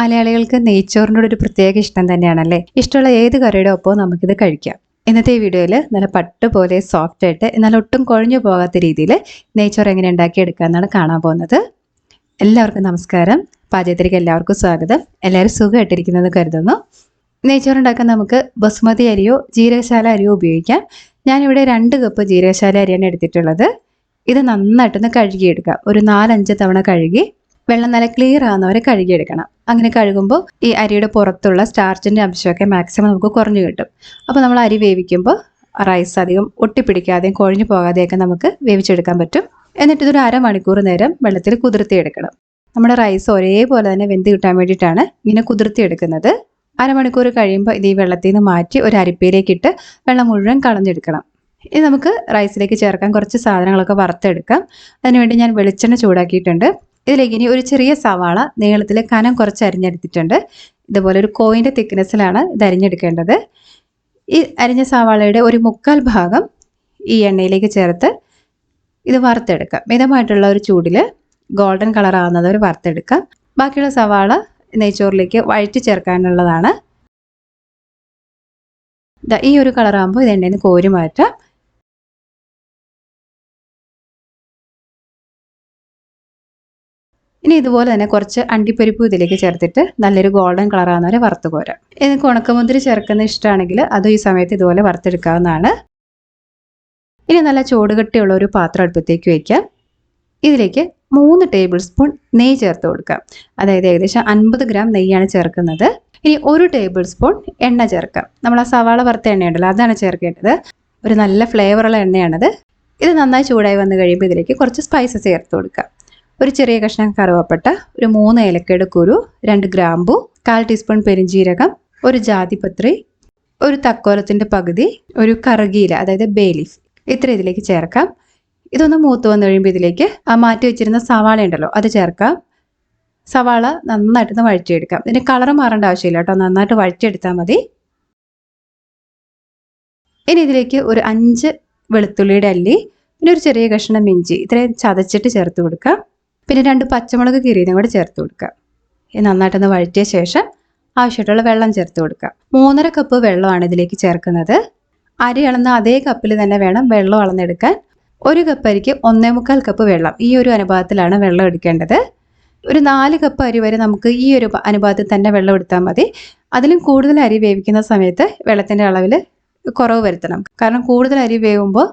മലയാളികൾക്ക് നെയ്ച്ചോറിനോട് ഒരു പ്രത്യേക ഇഷ്ടം തന്നെയാണല്ലേ? ഇഷ്ടമുള്ള ഏത് കറിയുടെ ഒപ്പവും നമുക്കിത് കഴിക്കാം. ഇന്നത്തെ ഈ വീഡിയോയിൽ നല്ല പട്ട് പോലെ സോഫ്റ്റ് ആയിട്ട് എന്നാൽ ഒട്ടും കുഴഞ്ഞു പോകാത്ത രീതിയിൽ നെയ്ച്ചോറ് എങ്ങനെ ഉണ്ടാക്കിയെടുക്കുക എന്നാണ് കാണാൻ പോകുന്നത്. എല്ലാവർക്കും നമസ്കാരം. പാചകത്തിലേക്ക് എല്ലാവർക്കും സ്വാഗതം. എല്ലാവരും സുഖമായിട്ടിരിക്കുന്നത് കരുതുന്നു. നെയ്ച്ചോറ് ഉണ്ടാക്കാൻ നമുക്ക് ബസുമതി അരിയോ ജീരകശാല അരിയോ ഉപയോഗിക്കാം. ഞാനിവിടെ രണ്ട് കപ്പ് ജീരകശാല അരിയാണ് എടുത്തിട്ടുള്ളത്. ഇത് നന്നായിട്ടൊന്ന് കഴുകിയെടുക്കാം. ഒരു നാലഞ്ച് തവണ കഴുകി വെള്ളം നല്ല ക്ലിയർ ആകുന്നവരെ കഴുകിയെടുക്കണം. അങ്ങനെ കഴുകുമ്പോൾ ഈ അരിയുടെ പുറത്തുള്ള സ്റ്റാർച്ചിന്റെ അംശമൊക്കെ മാക്സിമം നമുക്ക് കുറഞ്ഞു കിട്ടും. അപ്പോൾ നമ്മൾ അരി വേവിക്കുമ്പോൾ റൈസ് അധികം ഒട്ടിപ്പിടിക്കാതെയും കുഴഞ്ഞു പോകാതെയൊക്കെ നമുക്ക് വേവിച്ചെടുക്കാൻ പറ്റും. എന്നിട്ട് ഇതൊരു അരമണിക്കൂർ നേരം വെള്ളത്തിൽ കുതിർത്തിയെടുക്കണം. നമ്മുടെ റൈസ് ഒരേപോലെ തന്നെ വെന്ത് കിട്ടാൻ വേണ്ടിയിട്ടാണ് ഇങ്ങനെ കുതിർത്തിയെടുക്കുന്നത്. അരമണിക്കൂർ കഴിയുമ്പോൾ ഇത് ഈ വെള്ളത്തിൽ നിന്ന് മാറ്റി ഒരു അരിപ്പയിലേക്കിട്ട് വെള്ളം മുഴുവൻ കളഞ്ഞെടുക്കണം. ഇനി നമുക്ക് റൈസിലേക്ക് ചേർക്കാൻ കുറച്ച് സാധനങ്ങളൊക്കെ വറുത്തെടുക്കാം. അതിനുവേണ്ടി ഞാൻ വെളിച്ചെണ്ണ ചൂടാക്കിയിട്ടുണ്ട്. ഇതിലേക്ക് ഇനി ഒരു ചെറിയ സവാള നീളത്തിൽ കനം കുറച്ച് അരിഞ്ഞെടുത്തിട്ടുണ്ട്. ഇതുപോലെ ഒരു കോയിന്റെ തിക്നെസ്സിലാണ് ഇത് അരിഞ്ഞെടുക്കേണ്ടത്. ഈ അരിഞ്ഞ സവാളയുടെ ഒരു മുക്കാൽ ഭാഗം ഈ എണ്ണയിലേക്ക് ചേർത്ത് ഇത് വറുത്തെടുക്കാം മിതമായിട്ടുള്ള ഒരു ചൂടിൽ ഗോൾഡൻ കളർ ആകുന്നത് വരെ വറുത്തെടുക്കാം ബാക്കിയുള്ള സവാള നെയ്ച്ചോറിലേക്ക് വഴറ്റി ചേർക്കാനുള്ളതാണ്. ഈ ഒരു കളറാകുമ്പോൾ ഇത് എണ്ണയിൽ നിന്ന് കോരി മാറ്റാം. ഇനി ഇതുപോലെ തന്നെ കുറച്ച് അണ്ടിപ്പരിപ്പ് ഇതിലേക്ക് ചേർത്തിട്ട് നല്ലൊരു ഗോൾഡൻ കളറാകുന്ന വരെ വറുത്ത് കോരാം. ഇനി ഉണക്കമുന്തിരി ചേർക്കുന്ന ഇഷ്ടമാണെങ്കിൽ അതും ഈ സമയത്ത് ഇതുപോലെ വറുത്തെടുക്കാവുന്നതാണ്. ഇനി നല്ല ചൂടുകട്ടിയുള്ള ഒരു പാത്രം അടുപ്പത്തേക്ക് വയ്ക്കാം ഇതിലേക്ക് മൂന്ന് ടേബിൾ സ്പൂൺ നെയ്യ് ചേർത്ത് കൊടുക്കാം. അതായത് ഏകദേശം അൻപത് ഗ്രാം നെയ്യാണ് ചേർക്കുന്നത്. ഇനി ഒരു ടേബിൾ സ്പൂൺ എണ്ണ ചേർക്കാം. നമ്മൾ ആ സവാള വറുത്ത എണ്ണയുണ്ടല്ലോ അതാണ് ചേർക്കേണ്ടത്. ഒരു നല്ല ഫ്ലേവറുള്ള എണ്ണയാണത്. ഇത് നന്നായി ചൂടായി വന്നു കഴിയുമ്പോൾ ഇതിലേക്ക് കുറച്ച് സ്പൈസസ് ചേർത്ത് കൊടുക്കാം. ഒരു ചെറിയ കഷ്ണം കറുവപ്പട്ട ഒരു മൂന്ന് ഏലക്കയുടെ കുരു രണ്ട് ഗ്രാമ്പു കാൽ ടീസ്പൂൺ പെരിഞ്ജീരകം ഒരു ജാതിപത്രി ഒരു തക്കോലത്തിന്റെ പകുതി ഒരു കറുകീല അതായത് ബേലീഫ് ഇത്ര ഇതിലേക്ക് ചേർക്കാം. ഇതൊന്ന് മൂത്ത് വന്നു കഴിയുമ്പോൾ ഇതിലേക്ക് ആ മാറ്റി വെച്ചിരുന്ന സവാള ഉണ്ടല്ലോ അത് ചേർക്കാം. സവാള നന്നായിട്ടൊന്ന് വഴറ്റിയെടുക്കാം. ഇതിന് കളർ മാറേണ്ട ആവശ്യമില്ല കേട്ടോ നന്നായിട്ട് വഴറ്റിയെടുത്താൽ മതി. ഇനി ഇതിലേക്ക് ഒരു അഞ്ച് വെളുത്തുള്ളിയുടെ അല്ലി പിന്നെ ഒരു ചെറിയ കഷ്ണം ഇഞ്ചി ഇത്രയും ചതച്ചിട്ട് ചേർത്ത് കൊടുക്കാം. പിന്നെ രണ്ട് പച്ചമുളക് കീറിയതും കൂടെ ചേർത്ത് കൊടുക്കുക. നന്നായിട്ടൊന്ന് വഴറ്റിയ ശേഷം ആവശ്യമായിട്ടുള്ള വെള്ളം ചേർത്ത് കൊടുക്കുക. മൂന്നര കപ്പ് വെള്ളമാണ് ഇതിലേക്ക് ചേർക്കുന്നത്. അരി അളന്ന അതേ കപ്പിൽ തന്നെ വേണം വെള്ളം അളന്നെടുക്കാൻ. ഒരു കപ്പ് അരിക്ക് ഒന്നേ മുക്കാൽ കപ്പ് വെള്ളം ഈ ഒരു അനുപാതത്തിലാണ് വെള്ളം എടുക്കേണ്ടത്. ഒരു നാല് കപ്പ് അരി വരെ നമുക്ക് ഈ ഒരു അനുപാതത്തിൽ തന്നെ വെള്ളം എടുത്താൽ മതി. അതിലും കൂടുതൽ അരി വേവിക്കുന്ന സമയത്ത് വെള്ളത്തിന്റെ അളവിൽ കുറവ് വരുത്തണം. കാരണം കൂടുതൽ അരി വേവുമ്പോൾ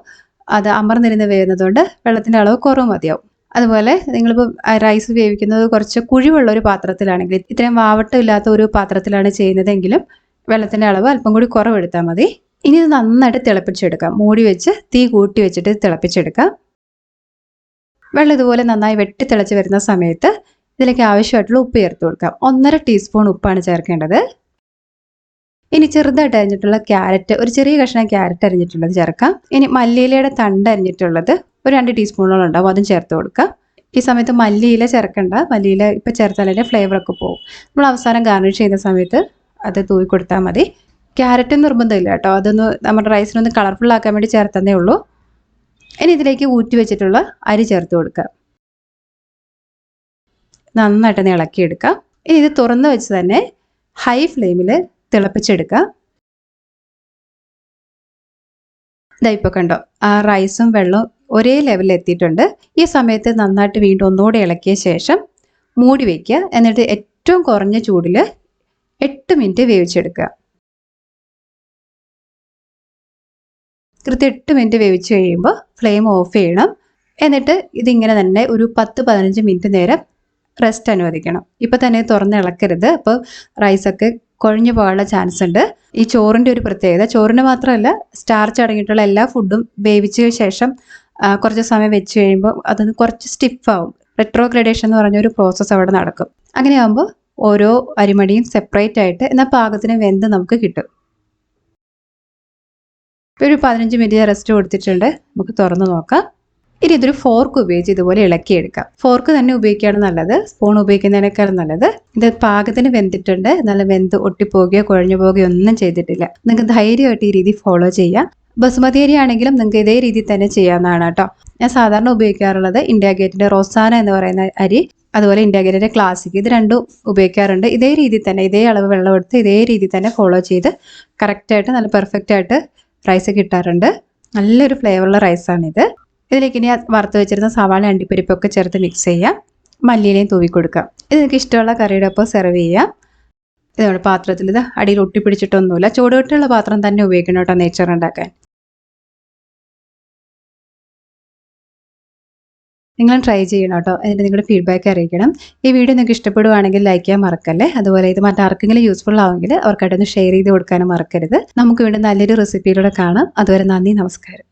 അത് അമർന്നിരുന്ന് വേവുന്നതുകൊണ്ട് വെള്ളത്തിന്റെ അളവ് കുറവ് മതിയാവും. അതുപോലെ നിങ്ങളിപ്പോൾ റൈസ് വേവിക്കുന്നത് കുറച്ച് കുഴിവുള്ള ഒരു പാത്രത്തിലാണെങ്കിൽ ഇത്രയും വാവട്ടമില്ലാത്ത ഒരു പാത്രത്തിലാണ് ചെയ്യുന്നതെങ്കിലും വെള്ളത്തിന്റെ അളവ് അല്പം കൂടി കുറവെടുത്താൽ മതി. ഇനി ഇത് നന്നായിട്ട് തിളപ്പിച്ചെടുക്കാം. മൂടി വെച്ച് തീ കൂട്ടി വെച്ചിട്ട് തിളപ്പിച്ചെടുക്കാം. വെള്ളം ഇതുപോലെ നന്നായി വെട്ടി തിളച്ച് വരുന്ന സമയത്ത് ഇതിലേക്ക് ആവശ്യമായിട്ടുള്ള ഉപ്പ് ചേർത്ത് കൊടുക്കാം. ഒന്നര ടീസ്പൂൺ ഉപ്പാണ് ചേർക്കേണ്ടത്. ഇനി ചെറുതായിട്ട് അരിഞ്ഞിട്ടുള്ള ക്യാരറ്റ് ഒരു ചെറിയ കഷ്ണം ക്യാരറ്റ് അരിഞ്ഞിട്ടുള്ളത് ചേർക്കാം. ഇനി മല്ലിയിലയുടെ തണ്ട് അരിഞ്ഞിട്ടുള്ളത് ഒരു രണ്ട് ടീസ്പൂണോളം ഉണ്ടാവും അതും ചേർത്ത് കൊടുക്കാം ഈ സമയത്ത് മല്ലിയില ചേർക്കണ്ട മല്ലിയില ഇപ്പം ചേർത്താലേ ഫ്ലേവറൊക്കെ പോകും നമ്മൾ അവസാനം ഗാർണിഷ് ചെയ്യുന്ന സമയത്ത് അത് തൂവി കൊടുത്താൽ മതി. ക്യാരറ്റ് നിർബന്ധമില്ല കേട്ടോ അതൊന്ന് നമ്മുടെ റൈസിനൊന്ന് കളർഫുൾ ആക്കാൻ വേണ്ടി ചേർത്തന്നേ ഉള്ളൂ. ഇനി ഇതിലേക്ക് ഊറ്റി വെച്ചിട്ടുള്ള അരി ചേർത്ത് കൊടുക്കുക. നന്നായിട്ടൊന്ന് ഇളക്കിയെടുക്കാം ഇനി ഇത് തുറന്ന് വെച്ച് തന്നെ ഹൈ ഫ്ലെയിമിൽ തിളപ്പിച്ചെടുക്കുക ഇതാ ഇപ്പോൾ കണ്ടോ ആ റൈസും വെള്ളവും ഒരേ ലെവലിൽ എത്തിയിട്ടുണ്ട്. ഈ സമയത്ത് നന്നായിട്ട് വീണ്ടും ഒന്നുകൂടെ ഇളക്കിയ ശേഷം മൂടി വയ്ക്കുക. എന്നിട്ട് ഏറ്റവും കുറഞ്ഞ ചൂടിൽ എട്ട് മിനിറ്റ് വേവിച്ചെടുക്കുക. കൃത്യം എട്ട് മിനിറ്റ് വേവിച്ച് കഴിയുമ്പോൾ ഫ്ലെയിം ഓഫ് ചെയ്യണം. എന്നിട്ട് ഇതിങ്ങനെ തന്നെ ഒരു പത്ത് പതിനഞ്ച് മിനിറ്റ് നേരം റെസ്റ്റ് അനുവദിക്കണം. ഇപ്പം തന്നെ തുറന്ന് ഇളക്കരുത്. അപ്പോൾ റൈസൊക്കെ കുഴഞ്ഞു പോകാനുള്ള ചാൻസ് ഉണ്ട്. ഈ ചോറിന്റെ ഒരു പ്രത്യേകത ചോറിന് മാത്രമല്ല സ്റ്റാർച്ച് അടങ്ങിയിട്ടുള്ള എല്ലാ ഫുഡും വേവിച്ച ശേഷം കുറച്ച് സമയം വെച്ച് കഴിയുമ്പോൾ അതൊന്ന് കുറച്ച് സ്റ്റിഫാവും റെട്രോഗ്രഡേഷൻ എന്ന് പറഞ്ഞ ഒരു പ്രോസസ്സ് അവിടെ നടക്കും. അങ്ങനെയാകുമ്പോൾ ഓരോ അരിമടിയും സെപ്പറേറ്റ് ആയിട്ട് എന്നാൽ പാകത്തിന് വെന്ത് നമുക്ക് കിട്ടും. ഒരു പതിനഞ്ച് മിനിറ്റ് റെസ്റ്റ് കൊടുത്തിട്ടുണ്ട്. നമുക്ക് തുറന്ന് നോക്കാം. ഇനി ഇതൊരു ഫോർക്ക് ഉപയോഗിച്ച് ഇതുപോലെ ഇളക്കിയെടുക്കാം. ഫോർക്ക് തന്നെ ഉപയോഗിക്കുകയാണ് നല്ലത്. സ്പൂൺ ഉപയോഗിക്കുന്നതിനേക്കാൾ നല്ലത്. ഇത് പാകത്തിന് വെന്തിട്ടുണ്ട്. നല്ല വെന്ത് ഒട്ടിപ്പോകുകയോ കുഴഞ്ഞു പോകുകയോ ഒന്നും ചെയ്തിട്ടില്ല. നിങ്ങൾക്ക് ധൈര്യമായിട്ട് ഈ രീതി ഫോളോ ചെയ്യാം. ബസുമതി അരി ആണെങ്കിലും നിങ്ങൾക്ക് ഇതേ രീതിയിൽ തന്നെ ചെയ്യാവുന്നതാണ് കേട്ടോ. ഞാൻ സാധാരണ ഉപയോഗിക്കാറുള്ളത് ഇന്ത്യ ഗേറ്റിന്റെ റോസാന എന്ന് പറയുന്ന അരി അതുപോലെ ഇന്ത്യ ഗേറ്റിന്റെ ക്ലാസിക് ഇത് രണ്ടും ഉപയോഗിക്കാറുണ്ട്. ഇതേ രീതിയിൽ തന്നെ ഇതേ അളവ് വെള്ളം എടുത്ത് ഇതേ രീതിയിൽ തന്നെ ഫോളോ ചെയ്ത് കറക്റ്റായിട്ട് നല്ല പെർഫെക്റ്റ് ആയിട്ട് റൈസ് കിട്ടാറുണ്ട്. നല്ലൊരു ഫ്ലേവറുള്ള റൈസാണിത് ഇതിലേക്ക് ഇനി വറുത്ത് വെച്ചിരുന്ന സവാള അണ്ടിപ്പരിപ്പൊക്കെ ചേർത്ത് മിക്സ് ചെയ്യുക മല്ലിയിലയും തൂവി കൊടുക്കാം. ഇത് നിങ്ങൾക്ക് ഇഷ്ടമുള്ള കറിയുടെ ഒപ്പം സെർവ് ചെയ്യാം. ഇതോടെ പാത്രത്തിൽ ഇത് അടിയിൽ ഒട്ടിപ്പിടിച്ചിട്ടൊന്നുമില്ല. ചൂടുകെട്ടുള്ള പാത്രം തന്നെ ഉപയോഗിക്കണം കേട്ടോ നെയ്ച്ചോറ് ഉണ്ടാക്കാൻ. നിങ്ങൾ ട്രൈ ചെയ്യണം കേട്ടോ. എന്നിട്ട് നിങ്ങളുടെ ഫീഡ്ബാക്ക് അറിയിക്കണം. ഈ വീഡിയോ നിങ്ങൾക്ക് ഇഷ്ടപ്പെടുവാണെങ്കിൽ ലൈക്ക് ചെയ്യാൻ മറക്കല്ലേ? അതുപോലെ ഇത് മറ്റാർക്കെങ്കിലും യൂസ്ഫുൾ ആവുമെങ്കിൽ അവർക്കായിട്ടൊന്ന് ഷെയർ ചെയ്ത് കൊടുക്കാനും മറക്കരുത്. നമുക്ക് വീണ്ടും നല്ലൊരു റെസിപ്പിയിലൂടെ കാണാം. അതുവരെ നന്ദി നമസ്കാരം.